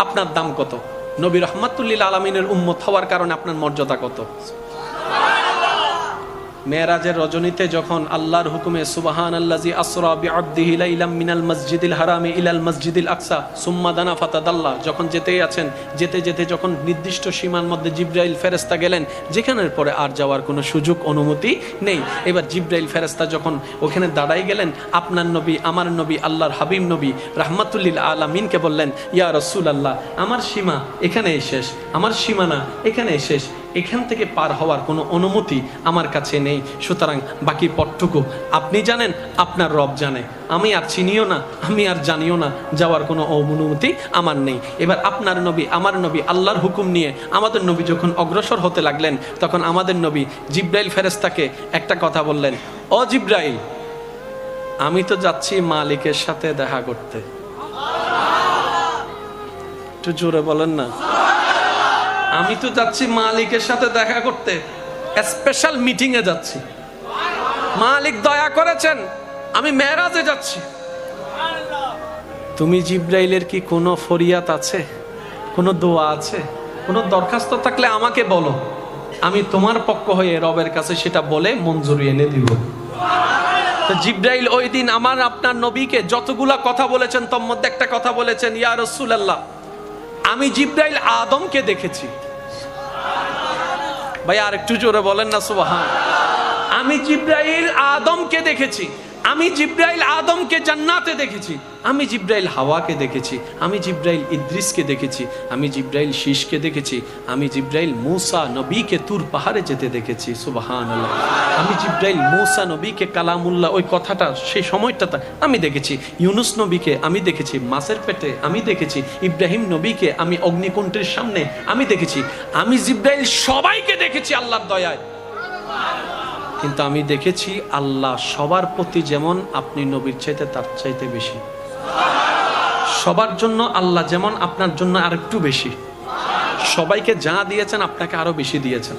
আপনার দাম কত? নবী রহমাতুল্লিল আলমিনের উম্মত হওয়ার কারণে আপনার মর্যাদা কত? মেয়েরাজের রজনীতে যখন আল্লাহর হুকুমে সুবাহান আল্লাজি আসরা বিআবদিহি লাইলাম মিনাল মসজিদিল হারামে ইলাল মসজিদিল আকসা সুম্মা দানা ফাতাদাল্লাহ যখন যেতেই আছেন, যেতে যেতে যখন নির্দিষ্ট সীমার মধ্যে জিব্রাইল ফেরেস্তা গেলেন, যেখানের পরে আর যাওয়ার কোনো সুযোগ অনুমতি নেই। এবার জিব্রাইল ফেরেস্তা যখন ওখানে দাঁড়াই গেলেন, আপনার নবী, আমার নবী, আল্লাহর হাবিব নবী রাহমাতুল্লিল আলামিনকে বললেন, ইয়া রসুল আল্লাহ আমার সীমা এখানেই শেষ, আমার সীমানা এখানেই শেষ। এখান থেকে পার হওয়ার কোনো অনুমতি আমার কাছে নেই। সুতরাং বাকি পটটুকু আপনি জানেন, আপনার রব জানে। আমি আর চিনিও না, আমি আর জানিও না, যাওয়ার কোনো অনুমতি আমার নেই। এবার আপনার নবী, আমার নবী আল্লাহর হুকুম নিয়ে আমাদের নবী যখন অগ্রসর হতে লাগলেন, তখন আমাদের নবী জিব্রাইল ফেরেস্তাকে একটা কথা বললেন, ও জিব্রাইল, আমি তো যাচ্ছি মালিকের সাথে দেখা করতে। একটু জোরে বলেন না। আমি তো যাচ্ছি মালিকের সাথে দেখা করতে। স্পেশাল মিটিং এ যাচ্ছি। মালিক দয়া করেছেন, আমি মেরাজে যাচ্ছি। তুমি জিব্রাইলের কি কোনো ফরিয়াত আছে? কোনো দোয়া আছে? কোনো দরখাস্ত থাকলে আমাকে বলো। আমি তোমার পক্ষ হয়ে রবের কাছে সেটা বলে মঞ্জুরি এনে দিব। জিব্রাইল ওই দিন আমার আপনার নবীকে যতগুলা কথা বলেছেন, তোর মধ্যে একটা কথা বলেছেন, ইয়া রসুলাল্লাহ। আমি জিব্রাইল আদমকে দেখেছি। ভাই, আর একটু জোরে বলেন না, সুবাহান। আমি জিব্রাইল আদমকে দেখেছি। আমি জিব্রাইল আদমকে জান্নাতে দেখেছি। আমি জিব্রাইল হাওয়াকে দেখেছি। আমি জিব্রাইল ইদ্রিসকে দেখেছি। আমি জিব্রাইল শীষকে দেখেছি। আমি জিব্রাইল মৌসা নবীকে তুর পাহাড়ে যেতে দেখেছি। সুবাহান আল্লাহ আমি জিব্রাইল মৌসা নবীকে কালামুল্লাহ, ওই কথাটা, সেই সময়টাতে আমি দেখেছি। ইউনুস নবীকে আমি দেখেছি। মাসের পেটে আমি দেখেছি। ইব্রাহিম নবীকে আমি অগ্নিকুণ্ডের সামনে আমি দেখেছি। আমি জিব্রাইল সবাইকে দেখেছি আল্লাহর দয়ায়। কিন্তু আমি দেখেছি আল্লাহ সবার প্রতি যেমন আপনি নবীর চাইতে তার চাইতে বেশি। সবার জন্য আল্লাহ যেমন আপনার জন্য আর একটু বেশি। সবাইকে যা দিয়েছেন আপনাকে আরও বেশি দিয়েছেন।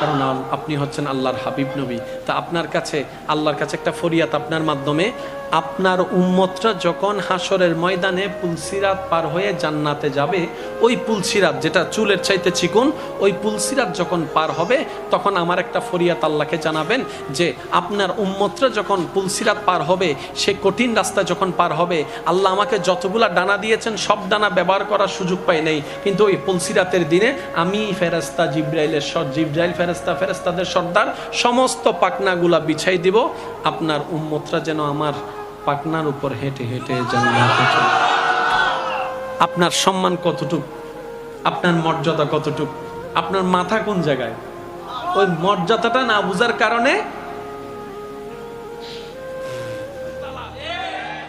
কারণ আপনি হচ্ছেন আল্লাহর হাবিব নবী। তা আপনার কাছে আল্লাহর কাছে একটা ফরিয়াত আপনার মাধ্যমে আপনার উম্মতরা যখন হাসরের ময়দানে পুলসিরাত পার হয়ে জান্নাতে যাবে, ওই পুলসিরাত যেটা চুলের চাইতে চিকুন, ওই পুলসিরাত যখন পার হবে, তখন আমার একটা ফরিয়াত আল্লাহকে জানাবেন যে আপনার উম্মতরা যখন পুলসিরাত পার হবে, সে কঠিন রাস্তা যখন পার হবে, আল্লাহ আমাকে যতগুলা ডানা দিয়েছেন, সব ডানা ব্যবহার করার সুযোগ পাই নেই। কিন্তু ওই পুলসিরাতের দিনে আমি ফেরেস্তা জিব্রাইলের সর জিব্রাইল ফেরেস্তা ফেরেস্তাদের সর্দার, সমস্ত পাকনাগুলা বিছাই দিব। আপনার উম্মতরা যেন আমার পাকনার উপর হেঁটে হেঁটে জান্নাতে আপনার সম্মান কতটুক? আপনার মর্যাদা কতটুক? আপনার মাথা কোন জায়গায়? ওই মর্যাদাটা না বুঝার কারণে?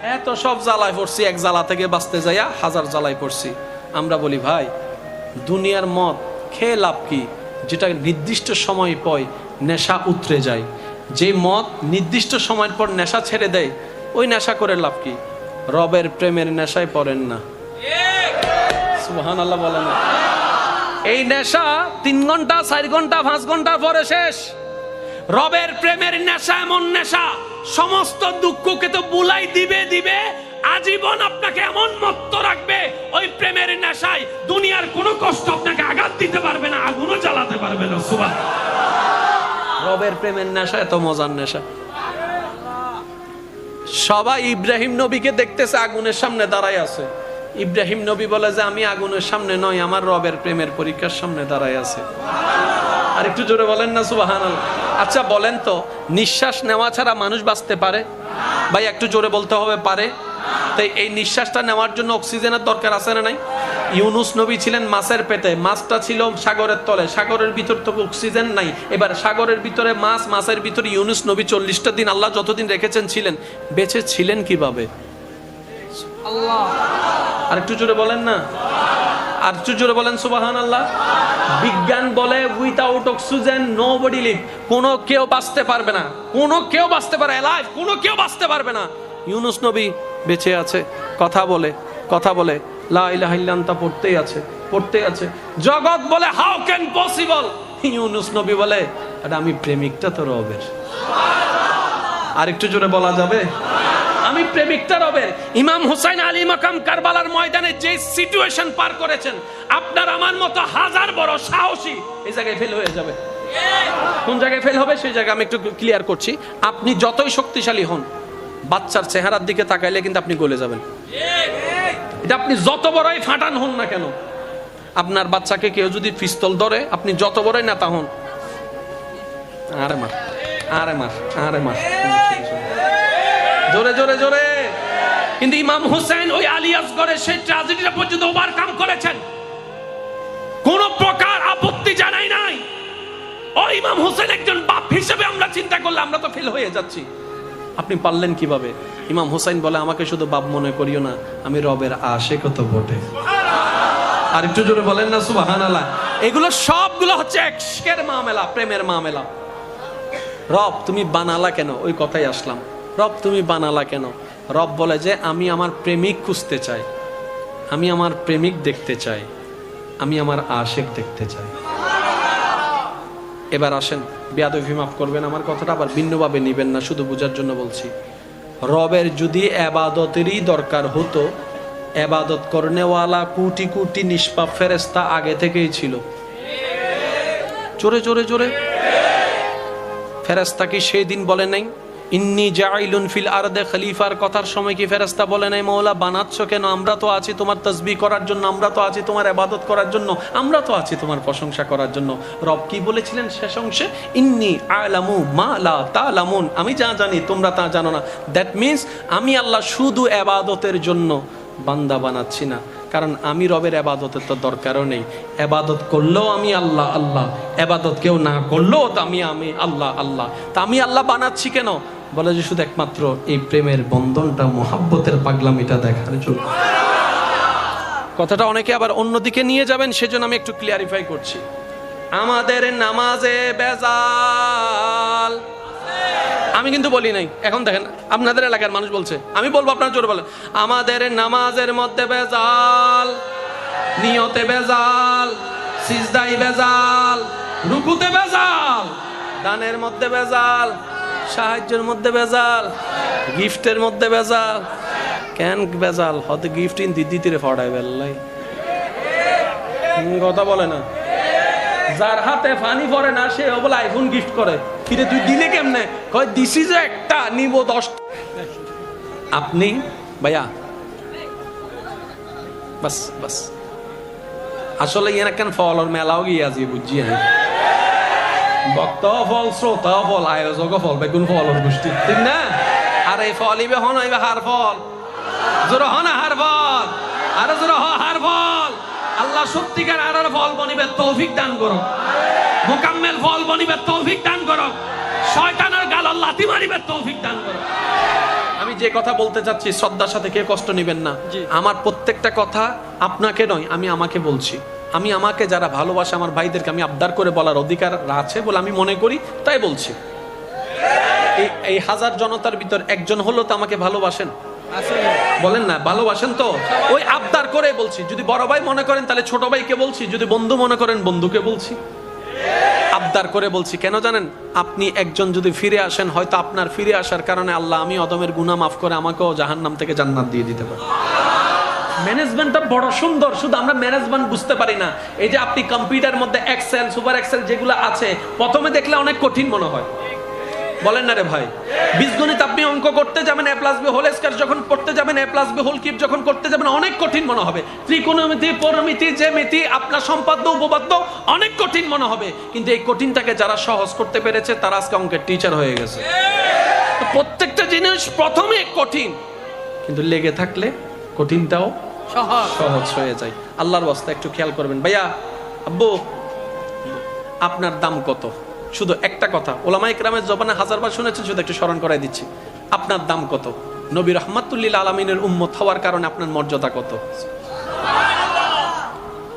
এত সব জ্বালায় পড়ছি, এক জ্বালা থেকে বাঁচতে যাইয়া হাজার জ্বালায় পড়ছি। আমরা বলি, ভাই, দুনিয়ার মদ খেয়ে লাভ কি? যেটা নির্দিষ্ট সময় পয় নেশা উতরে যায়। যে মদ নির্দিষ্ট সময়ের পর নেশা ছেড়ে দেয় ওই নেশা করে লাভ কি? রবের প্রেমের নেশায় পড়েন না। আল্লাহ বলেন এই নেশা তিন ঘণ্টা, চার ঘণ্টা, পাঁচ ঘণ্টা পরে শেষ। রবের প্রেমের নেশা এমন নেশা, সমস্ত দুঃখকে তো বুলাই দিবে দিবে। আজীবন আপনাকে এমন মত্ত রাখবে, ওই প্রেমের নেশায় দুনিয়ার কোনো কষ্ট আপনাকে আঘাত দিতে পারবে না, আগুনও জ্বালাতে পারবে না। সুবাহ রবের প্রেমের নেশা এত মজার নেশা। সবাই ইব্রাহিম নবীকে দেখতেছে, আগুনের সামনে দাঁড়ায় আছে। ইব্রাহিম নবী বলে যে, আমি আগুনের সামনে নয়, আমার রবের প্রেমের পরীক্ষার সামনে দাঁড়ায় আছে। আর একটু জোরে বলেন না সুবাহান আচ্ছা বলেন তো, নিঃশ্বাস নেওয়া ছাড়া মানুষ বাঁচতে পারে? ভাই, একটু জোরে বলতে হবে, পারে? তাই এই নিঃশ্বাসটা নেওয়ার জন্য অক্সিজেনের দরকার আছে না নাই? ইউনুস নবী ছিলেন মাছের পেটে। মাছটা ছিল সাগরের তলে। সাগরের ভিতর তো অক্সিজেন নাই। এবার সাগরের ভিতরে মাছ মাছের ভিতরে ইউনুস নবী চল্লিশটা দিন আল্লাহ যতদিন রেখেছেন ছিলেন। বেঁচে ছিলেন কীভাবে? আর একটু জোরে বলেন না। আর একটু জোরে বলেন সুবাহান আল্লাহ বিজ্ঞান বলে without oxygen no body live কোনো কেউ বাঁচতে পারবে না। কোনো কেউ বাঁচতে পারে লাইফ কোনো কেউ বাঁচতে পারবে না। ইউনুস নবী বেঁচে আছে। কথা বলে কথা বলে। লা ইলাহা পড়তেই আছে আছে। জগৎ বলে হাউ ক্যান পসিবল ইউনুস নবী বলে আমি প্রেমিকটা তো রবের। আর একটু জোরে বলা যাবে? আমি প্রেমিকটা রবের। ইমাম হুসাইন আলী মাকাম কারবালার ময়দানে যে সিচুয়েশন পার করেছেন, আপনার আমার মতো হাজার বড় সাহসী এই জায়গায় ফেল হয়ে যাবে। কোন জায়গায় ফেল হবে সেই জায়গায় আমি একটু ক্লিয়ার করছি। আপনি যতই শক্তিশালী হন, বাচ্চার চেহারার দিকে তাকাইলে কিন্তু আপনি গলে যাবেন। এটা আপনি যত বড়ই ফাটান হন না কেন, আপনার বাচ্চাকে কেউ যদি পিস্তল ধরে, আপনি যত বড়ই নেতা হন। আরে মার আরে মার আরে মার। জোরে জোরে জোরে। কিন্তু ইমাম হুসেন ওই আলিয়াসগড়ের সেই ট্রাজেডিটা পর্যন্ত ওভারকাম করেছেন। কোন প্রকার আপত্তি জানাই নাই। ও ইমাম হোসেন একজন বাপ হিসেবে আমরা চিন্তা করলে আমরা তো ফেল হয়ে যাচ্ছি। আপনি পারলেন কীভাবে? ইমাম হোসেন বলে, আমাকে শুধু বাপ মনে করিও না, আমি রবের আশে কত বটে। আর একটু জোরে বলেন না সুবাহান আল্লাহ এগুলো সবগুলো হচ্ছে এক্সকের মামেলা, প্রেমের মামেলা। রব, তুমি বানালা কেন? ওই কথাই আসলাম। রব, তুমি বানালা কেন? রব বলে যে, আমি আমার প্রেমিক খুঁজতে চাই। আমি আমার প্রেমিক দেখতে চাই। আমি আমার আশেক দেখতে চাই। এবার আসেন। বেয়াদবি মাফ করবেন, আমার কথাটা আবার ভিন্নভাবে নিবেন না, শুধু বোঝার জন্য বলছি। রবের যদি এবাদতেরই দরকার হতো, এবাদত করনেওয়ালা কোটি কোটি নিষ্পাপ ফেরেস্তা আগে থেকেই ছিল। চোরে জোরে জোরে। ফেরেস্তা কি সেই দিন বলে নাই? ইন্নি জাইলুন ফিল আরদে খলিফার কথার সময় কি ফেরেস্তা বলে নাই মৌলা বানাচ্ছ কেন? আমরা তো আছি তোমার তসবি করার জন্য, আমরা তো আছি তোমার আবাদত করার জন্য, আমরা তো আছি তোমার প্রশংসা করার জন্য। রব কি বলেছিলেন শেষ অংশে? ইন্নি আলামু মা লা তালামুন। আমি যা জানি, তোমরা তা জানো না। দ্যাট মিন্স আমি আল্লাহ শুধু আবাদতের জন্য বান্দা বানাচ্ছি না, কারণ আমি রবের আবাদতের তো দরকারও নেই। আবাদত করলেও আমি আল্লাহ আল্লাহ। আবাদত কেউ না করলেও তো আমি আমি আল্লাহ আল্লাহ। তা আমি আল্লাহ বানাচ্ছি কেন? বলে যে শুধু একমাত্র এই প্রেমের বন্ধনটা, মোহাব্বতের পাগলামিটা দেখার জন্য। কথাটা অনেকে আবার অন্যদিকে নিয়ে যাবেন, সেজন্য আমি একটু ক্লিয়ারিফাই করছি। আমাদের নামাজে বেজাল। আমি কিন্তু বলি নাই। এখন দেখেন, আপনাদের এলাকার মানুষ বলছে, আমি বলব আপনার জোরে বলেন, আমাদের নামাজের মধ্যে বেজাল, নিয়তে বেজাল সিজদাই বেজাল, রুকুতে বেজাল, দানের মধ্যে বেজাল সাহায্যের মধ্যে বেজাল গিফটের মধ্যে বেজাল কেন বেজাল হতে গিফট ইন দিদি তীরে ফড়ায় বেল্লাই কথা বলে না। যার হাতে ফানি পড়ে না, সে বলে আইফোন গিফট করে। ফিরে তুই দিলে কেমনে? কয় দিছি যে একটা, নিব দশ আপনি, ভাইয়া, বাস বাস। আসলে ইয়ে কেন ফল ওর মেলাও গিয়ে আজকে বুঝছি ভক্ত ফল শ্রোতা ফল আয়োজক ফল বেগুন ফল গোষ্ঠী ঠিক না? আর এই ফল ইবে হন ইবে হার ফল। জোর হন হার ফল। আর জোর হ হার ফল। আল্লাহ সত্যিকার আর ফল বনিবে তৌফিক দান করো মোকাম্মেল ফল বনিবে তৌফিক দান করো শয়তানের গাল লাথি মারিবে তৌফিক দান করো আমি যে কথা বলতে চাচ্ছি শ্রদ্ধার সাথে কে কষ্ট নেবেন না? আমার প্রত্যেকটা কথা আপনাকে নয় আমি আমাকে বলছি। আমি আমাকে যারা ভালোবাসে আমার ভাইদেরকে আমি আবদার করে বলার অধিকার আছে বলে আমি মনে করি, তাই বলছি। এই- হাজার জনতার ভিতর একজন হলো তো আমাকে ভালোবাসেন। বলেন না, ভালোবাসেন তো? ওই আবদার করে বলছি। যদি বড় ভাই মনে করেন, তাহলে ছোট ভাইকে বলছি। যদি বন্ধু মনে করেন, বন্ধুকে বলছি। আবদার করে বলছি। কেন জানেন? আপনি একজন যদি ফিরে আসেন, হয়তো আপনার ফিরে আসার কারণে আল্লাহ আমি অদমের গুনাহ মাফ করে আমাকেও জাহান্নাম থেকে জান্নাত দিয়ে দিতে পারি ম্যানেজমেন্টটা বড় সুন্দর, শুধু আমরা ম্যানেজমেন্ট বুঝতে পারি না। এই যে আপনি কম্পিউটার মধ্যে এক্সেল সুপার এক্সেল যেগুলো আছে, প্রথমে দেখলে অনেক কঠিন মনে হয়। বলেন না রে ভাই। বীজগণিত আপনি অঙ্ক করতে যাবেন A plus B whole square যখন করতে যাবেন A plus B whole cube যখন করতে যাবেন, অনেক কঠিন মনে হবে। ত্রিকোণমিতি, পরমিতি, জ্যামিতি, আপনার সম্পাদ্য, উপপাদ্য, অনেক কঠিন মনে হবে। কিন্তু এই কঠিনটাকে যারা সহজ করতে পেরেছে, তারা আজকে অঙ্কের টিচার হয়ে গেছে। প্রত্যেকটা জিনিস প্রথমে কঠিন, কিন্তু লেগে থাকলে কঠিনটাও সহজ। হয়ে যায়। আল্লাহর বস্তা একটু খেয়াল করবেন। ভাইয়া, আব্বু, আপনার দাম কত? শুধু একটা কথা। ওলামাই গ্রামের জবানে হাজারবার শুনেছেন, শুধু একটু স্মরণ করাই দিচ্ছি। আপনার দাম কত? নবী রহমাতুল্লিল আলমিনের উম্মত হওয়ার কারণে আপনার মর্যাদা কত?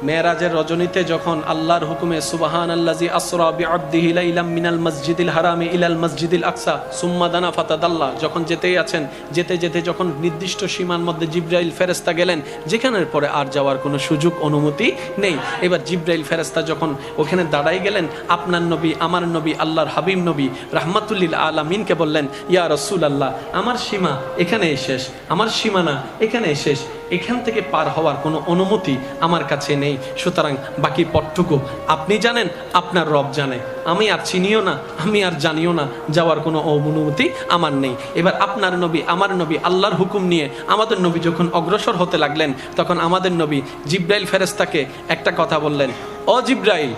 মেয়েরাজের রজনীতে যখন আল্লাহর হুকুমে সুবাহান আল্লাজি আসরা বিআবদিহি লাইলাম মিনাল মসজিদিল হারামে ইলাল মসজিদিল আকসা সুম্মা দানা ফাতাদাল্লাহ যখন যেতেই আছেন, যেতে যেতে যখন নির্দিষ্ট সীমার মধ্যে জিব্রাইল ফেরেস্তা গেলেন, যেখানের পরে আর যাওয়ার কোনো সুযোগ অনুমতি নেই। এবার জিব্রাইল ফেরেস্তা যখন ওখানে দাঁড়াই গেলেন, আপনার নবী, আমার নবী, আল্লাহর হাবিব নবী রাহমাতুল্লিল আলামিনকে বললেন, ইয়া রসুল আল্লাহ আমার সীমা এখানেই শেষ, আমার সীমানা এখানেই শেষ। এখান থেকে পার হওয়ার কোনো অনুমতি আমার কাছে নেই। সুতরাং বাকি পথটুকু আপনি জানেন, আপনার রব জানে। আমি আর চিনিও না, আমি আর জানিও না, যাওয়ার কোনো অনুমতি আমার নেই। এবার আপনার নবী, আমার নবী আল্লাহর হুকুম নিয়ে আমাদের নবী যখন অগ্রসর হতে লাগলেন, তখন আমাদের নবী জিব্রাইল ফেরেস্তাকে একটা কথা বললেন, ও জিব্রাইল,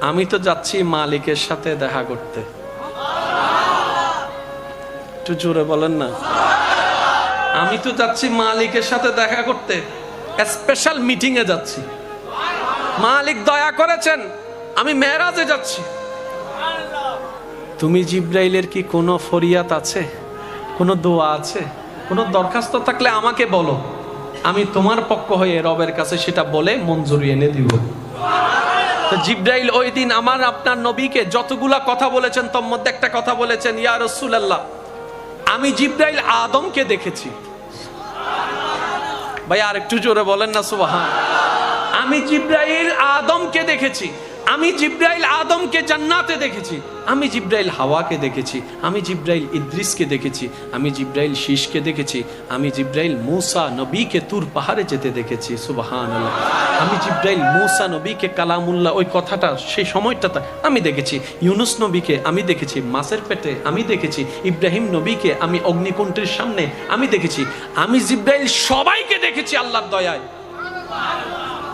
আমি তো যাচ্ছি মালিকের সাথে দেখা করতে। একটু জোরে বলেন না। আমি তো যাচ্ছি মালিকের সাথে দেখা করতে। স্পেশাল মিটিং এ যাচ্ছি। মালিক দয়া করেছেন, আমি মেরাজে যাচ্ছি। তুমি জিব্রাইলের কি কোনো ফরিয়াত আছে? কোনো দোয়া আছে? কোনো দরখাস্ত থাকলে আমাকে বলো। আমি তোমার পক্ষ হয়ে রবের কাছে সেটা বলে মঞ্জুরি এনে দিব। জিব্রাইল ওই দিন আমার আপনার নবীকে যতগুলা কথা বলেছেন, তোর মধ্যে একটা কথা বলেছেন, ইয়া রসুলাল্লাহ, আমি জিব্রাইল আদমকে দেখেছি। ভাই আর একটু জোরে বলেন না সুবাহান। আমি জিব্রাইল আদমকে দেখেছি। আমি জিব্রাইল আদমকে জান্নাতে দেখেছি, আমি জিব্রাইল হাওয়াকে দেখেছি, আমি জিব্রাইল ইদ্রিসকে দেখেছি, আমি জিব্রাইল শীষকে দেখেছি, আমি জিব্রাইল মূসা নবীকে তুর পাহাড়ে যেতে দেখেছি সুবাহান আমি জিব্রাইল মূসা নবীকে কালামুল্লাহ, ওই কথাটা, সেই সময়টাতে আমি দেখেছি, ইউনুস নবীকে আমি দেখেছি, মাসের পেটে আমি দেখেছি, ইব্রাহিম নবীকে আমি অগ্নিকুণ্ডের সামনে আমি দেখেছি, আমি জিব্রাইল সবাইকে দেখেছি আল্লাহর দয়ায়।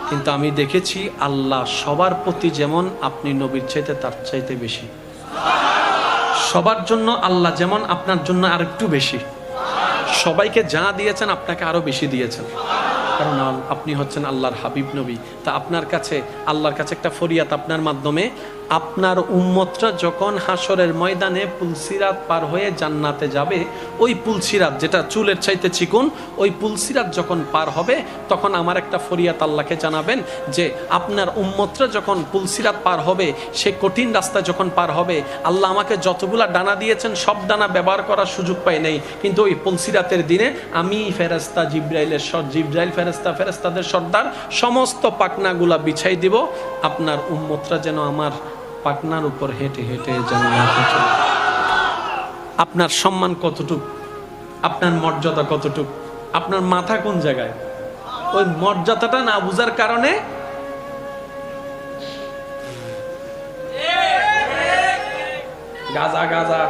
কিন্তু আমি দেখেছি আল্লাহ সবার প্রতি যেমন আপনি নবীর চাইতে তার চাইতে বেশি। সবার জন্য আল্লাহ যেমন আপনার জন্য আর একটু বেশি। সবাইকে যা দিয়েছেন আপনাকে আরও বেশি দিয়েছেন। কারণ আপনি হচ্ছেন আল্লাহর হাবিব নবী। তা আপনার কাছে, আল্লাহর কাছে একটা ফরিয়াত আপনার মাধ্যমে, আপনার উম্মতরা যখন হাসরের ময়দানে পুলসিরাত পার হয়ে জান্নাতে যাবে, ওই পুলসিরাত যেটা চুলের চাইতে চিকুন, ওই পুলসিরাত যখন পার হবে, তখন আমার একটা ফরিয়াত আল্লাহকে জানাবেন যে আপনার উম্মতরা যখন পুলসিরাত পার হবে, সে কঠিন রাস্তা যখন পার হবে, আল্লাহ আমাকে যতগুলা ডানা দিয়েছেন, সব ডানা ব্যবহার করার সুযোগ পাই নাই। কিন্তু ওই পুলসিরাতের দিনে আমি ফেরেস্তা জিব্রাইলের সব জিব্রাইল ফেরেস্তা ফেরেস্তাদের সর্দার, সমস্ত পাকনাগুলা বিছাই দিব। আপনার উম্মতরা যেন আমার পাকনার উপর হেঁটে হেঁটে চলে আপনার সম্মান কতটুক? আপনার মর্যাদা কতটুক? আপনার মাথা কোন জায়গায়? ওই মর্যাদাটা না বুঝার কারণে গাজা গাজা।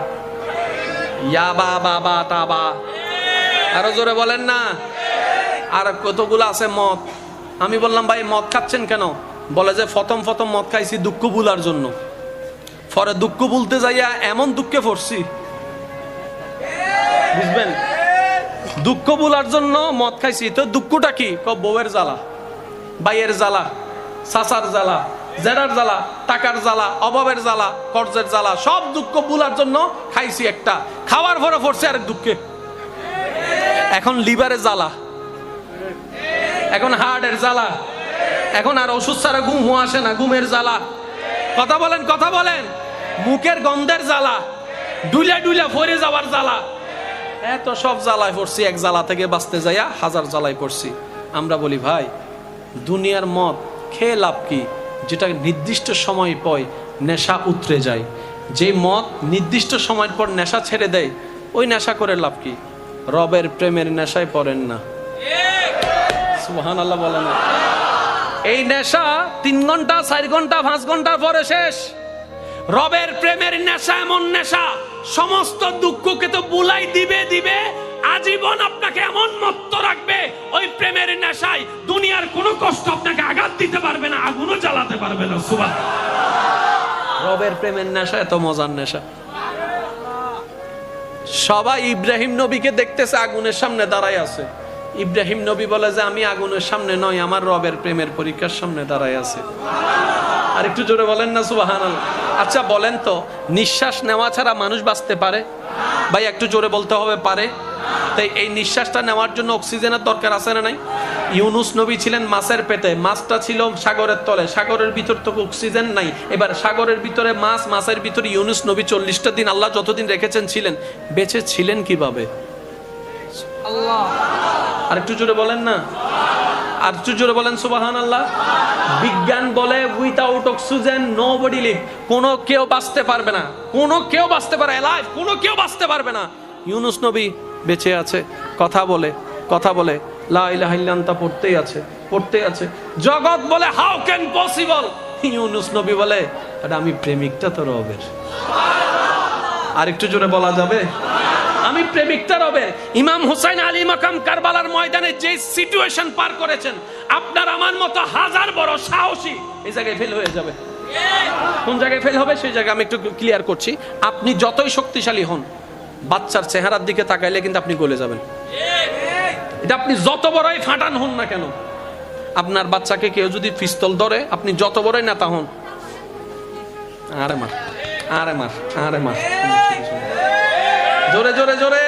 ইয়াবা বাবা তাবা আরও জোরে বলেন না। আর কতগুলো আছে মদ? আমি বললাম, ভাই, মদ খাচ্ছেন কেন? বলে যে প্রথম প্রথম মদ খাইছি দুঃখ ভুলার জন্য। পরে দুঃখ ভুলতে যাইয়া এমন দুঃখে পড়ছি। বুঝবেন? দুঃখ ভুলার জন্য মদ খাইছি। তো দুঃখটা কি? বউয়ের জ্বালা বাইয়ের জ্বালা সাসার জ্বালা, জেরার জ্বালা, টাকার জ্বালা, অভাবের জ্বালা, কর্জের জ্বালা, সব দুঃখ ভুলার জন্য খাইছি একটা। খাওয়ার পরে পড়ছে আরেক দুঃখে। এখন লিভারের জ্বালা। এখন হার্টের জ্বালা। এখন আর ওষুধ ছাড়া ঘুম আসে না, ঘুমের জ্বালা। কথা বলেন কথা বলেন। মুখের গন্ধের জ্বালা, ডুইলা ডুইলা ফরে যাওয়ার জ্বালা। এত সব জ্বালায় পড়ছি, এক জ্বালা থেকে বাঁচতে যাইয়া হাজার জ্বালায় পড়ছি। আমরা বলি, ভাই, দুনিয়ার মদ খেয়ে লাভ কি? যেটা নির্দিষ্ট সময় পয় নেশা উতরে যায়। যে মদ নির্দিষ্ট সময়ের পর নেশা ছেড়ে দেয়, ওই নেশা করে লাভ কি? রবের প্রেমের নেশায় পড়েন না। আল্লাহ বলে না। এই নেশা তিন ঘণ্টা, চার ঘণ্টা, পাঁচ ঘণ্টা পরে শেষ। রবের প্রেমের নেশা এমন নেশা, সমস্ত দুঃখকে তো বুলাই দিবে দিবে। আজীবন আপনাকে এমন মত্ত রাখবে, ওই প্রেমের নেশায় দুনিয়ার কোনো কষ্ট আপনাকে আঘাত দিতে পারবে না, আগুনও জ্বালাতে পারবে না রবের প্রেমের নেশা এত মজার নেশা। সবাই ইব্রাহিম নবীকে দেখতেছে, আগুনের সামনে দাঁড়ায় আছে। ইব্রাহিম নবী বলে যে, আমি আগুনের সামনে নয়, আমার রবের প্রেমের পরীক্ষার সামনে দাঁড়ায় আছে। আর একটু জোরে বলেন না সুবাহান আচ্ছা বলেন তো, নিঃশ্বাস নেওয়া ছাড়া মানুষ বাঁচতে পারে? ভাই, একটু জোরে বলতে হবে, পারে। তাই এই নিঃশ্বাসটা নেওয়ার জন্য অক্সিজেনের দরকার আছে না নাই? ইউনুস নবী ছিলেন মাছের পেটে, মাছটা ছিল সাগরের তলে। সাগরের ভিতর তো অক্সিজেন নাই। এবার সাগরের ভিতরে মাছ, মাছের ভিতরে ইউনুস নবী চল্লিশটা দিন, আল্লাহ যতদিন রেখেছেন ছিলেন। বেঁচে ছিলেন কীভাবে? আর একটু জোরে বলেন না। আর একটু জোরে বলেন সুবাহান আল্লাহ বিজ্ঞান বলে without oxygen no body live কোনো কেউ বাঁচতে পারবে না। কোনো কেউ বাঁচতে পারে লাইফ কোনো কেউ বাঁচতে পারবে না। ইউনুস নবী বেঁচে আছে। কথা বলে কথা বলে। লা ইলাহা ইল্লাল্লাহ পড়তেই আছে পড়তেই আছে। জগৎ বলে হাউ ক্যান পসিবল ইউনুস নবী বলে এটা আমি প্রেমিকটা তো রবের। আর একটু জোরে বলা যাবে? আমি প্রেমিকটা রবে। ইমাম হুসাইন আলী মাকাম কারবালার ময়দানে যে সিচুয়েশন পার করেছেন, আপনার আমার মতো হাজার বড় সাহসী এই জায়গায় ফেল হয়ে যাবে। কোন জায়গায় ফেল হবে সেই জায়গায় আমি একটু ক্লিয়ার করছি। আপনি যতই শক্তিশালী হন, বাচ্চার চেহারার দিকে তাকাইলে কিন্তু আপনি গলে যাবেন। এটা আপনি যত বড়ই ফাটান হন না কেন, আপনার বাচ্চাকে কেউ যদি পিস্তল ধরে, আপনি যত বড়ই নেতা হন, আরে মার আরে মার আরে মার। জোরে জোরে জোরে।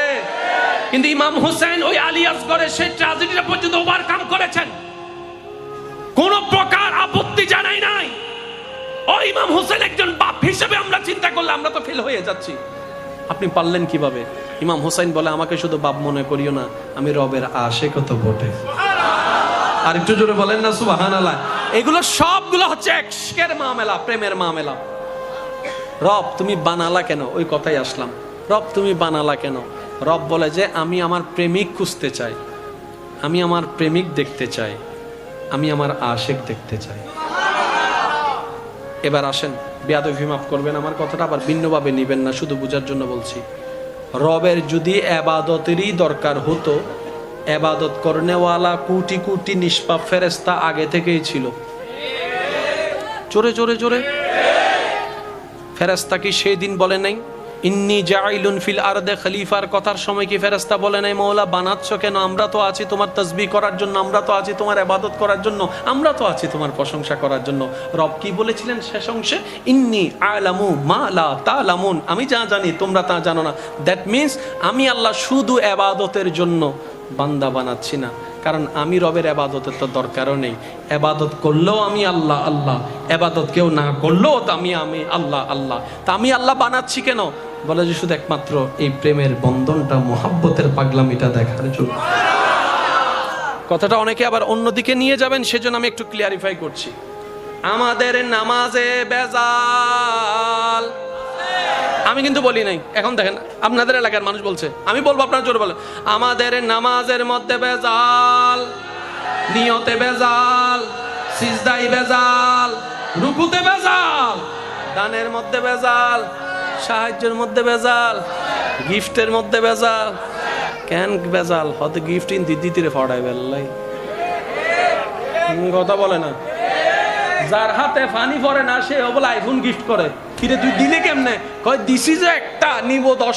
কিন্তু ইমাম হোসেন ওই আলিয়াস করে সেই ট্রাজেডিটা পর্যন্ত ওভারকাম করেছেন। কোন প্রকার আপত্তি জানাই নাই। ও ইমাম একজন বাপ হিসেবে আমরা চিন্তা করলে আমরা তো ফেল হয়ে যাচ্ছি। আপনি পারলেন কীভাবে? ইমাম বলে, আমাকে শুধু বাপ মনে করিও না, আমি রবের আশে কত বটে। আর একটু জোরে বলেন না সুবাহান এগুলো সবগুলো হচ্ছে এক্সকের মামেলা, প্রেমের মামেলা। রব, তুমি বানালা কেন? ওই কথাই আসলাম। রব তুমি বানালা কেন? রব বলে যে, আমি আমার প্রেমিক খুঁজতে চাই। আমি আমার প্রেমিক দেখতে চাই। আমি আমার আশেক দেখতে চাই। এবার আসেন, বেয়াদবি মাফ করবেন, আমার কথাটা আবার ভিন্নভাবে নিবেন না, শুধু বোঝার জন্য বলছি। রবের যদি এবাদতেরই দরকার হতো, এবাদত করনেওয়ালা কোটি কোটি নিষ্পাপ ফেরেস্তা আগে থেকেই ছিল। জোরে জোরে জোরে। ফেরেস্তা কি সেই দিন বলে নাই? ইন্নি জাইলুন ফিল আরদে খলিফার কথার সময় কি ফেরেস্তা বলে নাই মৌলা বানাচ্ছ কেন? আমরা তো আছি তোমার তসবি করার জন্য, আমরা তো আছি তোমার আবাদত করার জন্য, আমরা তো আছি তোমার প্রশংসা করার জন্য। রব কি বলেছিলেন শেষ অংশে? ইন্নি আলামু মা লা তালামুন আমি যা জানি, তোমরা তা জানো না। দ্যাট মিন্স আমি আল্লাহ শুধু আবাদতের জন্য বান্দা বানাচ্ছি না, কারণ আমি রবের আবাদতের তো দরকারও নেই। আবাদত করলেও আমি আল্লাহ আল্লাহ। আবাদত কেউ না করলেও তো আমি আমি আল্লাহ আল্লাহ। তা আমি আল্লাহ বানাচ্ছি কেন? বলে যে শুধু একমাত্র এই প্রেমের বন্ধনটা, মোহাব্বতের পাগলামিটা দেখার জন্য। কথাটা অনেকে আবার অন্যদিকে নিয়ে যাবেন, সেজন্য আমি একটু ক্লিয়ারিফাই করছি। আমাদের নামাজে বেজাল। আমি কিন্তু বলি নাই। এখন দেখেন, আপনাদের এলাকার মানুষ বলছে, আমি বলব আপনার জোরে বলেন, আমাদের নামাজের মধ্যে বেজাল, নিয়তে বেজাল সিজদাই বেজাল, রুকুতে বেজাল, দানের মধ্যে বেজাল সাহায্যের মধ্যে বেজাল গিফটের মধ্যে বেজাল কেন বেজাল হয়তো গিফট ইন দিদি তীরে ফড়াই বেল্লাই। কথা বলে না। যার হাতে ফানি পরে না, সে বলে আইফোন গিফট করে। কিরে, তুই দিলে কেমনে? কয় দিছি যে একটা, নিব দশ